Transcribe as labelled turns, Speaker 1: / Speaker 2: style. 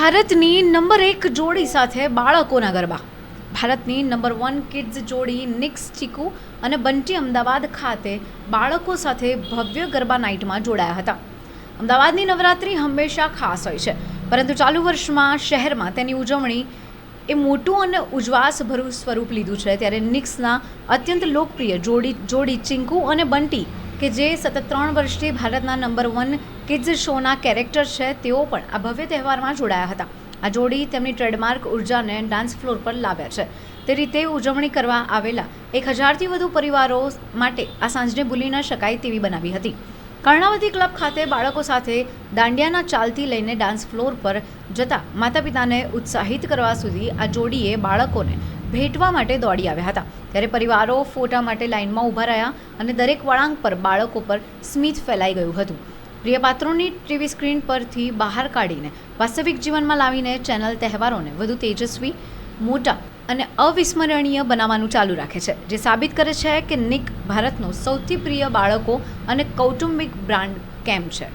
Speaker 1: ભારતની નંબર એક જોડી સાથે બાળકોના ગરબા. ભારતની નંબર વન કિડ્સ જોડી નિક્સ ચીકુ અને બંટી અમદાવાદ ખાતે બાળકો સાથે ભવ્ય ગરબા નાઇટમાં જોડાયા હતા. અમદાવાદની નવરાત્રિ હંમેશા ખાસ હોય છે, પરંતુ ચાલુ વર્ષમાં શહેરમાં તેની ઉજવણી એ મોટું અને ઉજ્વાસભર્યું સ્વરૂપ લીધું છે, ત્યારે નિક્સના અત્યંત લોકપ્રિય જોડી જોડી ચિંકુ અને બંટી કે જે સતત ત્રણ વર્ષથી ભારતના નંબર વન કિડ્સ શોના કેરેક્ટર છે, તેઓ પણ આ ભવ્ય તહેવારમાં જોડાયા હતા. આ જોડી તેમની ટ્રેડમાર્ક ઉર્જાને ડાન્સ ફ્લોર પર લાવ્યા છે. તે રીતે ઉજવણી કરવા આવેલા એક હજારથી વધુ પરિવારો માટે આ સાંજને ભૂલી ન શકાય તેવી બનાવી હતી. કર્ણાવતી ક્લબ ખાતે બાળકો સાથે દાંડિયાના ચાલથી લઈને ડાન્સ ફ્લોર પર જતા માતા પિતાને ઉત્સાહિત કરવા સુધી આ જોડીએ બાળકોને ભેટવા માટે દોડી આવ્યા હતા. ત્યારે પરિવારો ફોટા માટે લાઇનમાં ઊભા રહ્યા અને દરેક વળાંક પર બાળકો પર સ્મિત ફેલાઈ ગયું હતું. પ્રિય પાત્રોની ટીવી સ્ક્રીન પરથી બહાર કાઢીને વાસ્તવિક જીવનમાં લાવીને ચેનલ તહેવારોને વધુ તેજસ્વી મોટા અને અવિસ્મરણીય બનાવવાનું ચાલુ રાખે છે, જે સાબિત કરે છે કે નિક ભારતનો સૌથી પ્રિય બાળકો અને કૌટુંબિક બ્રાન્ડ કેમ છે.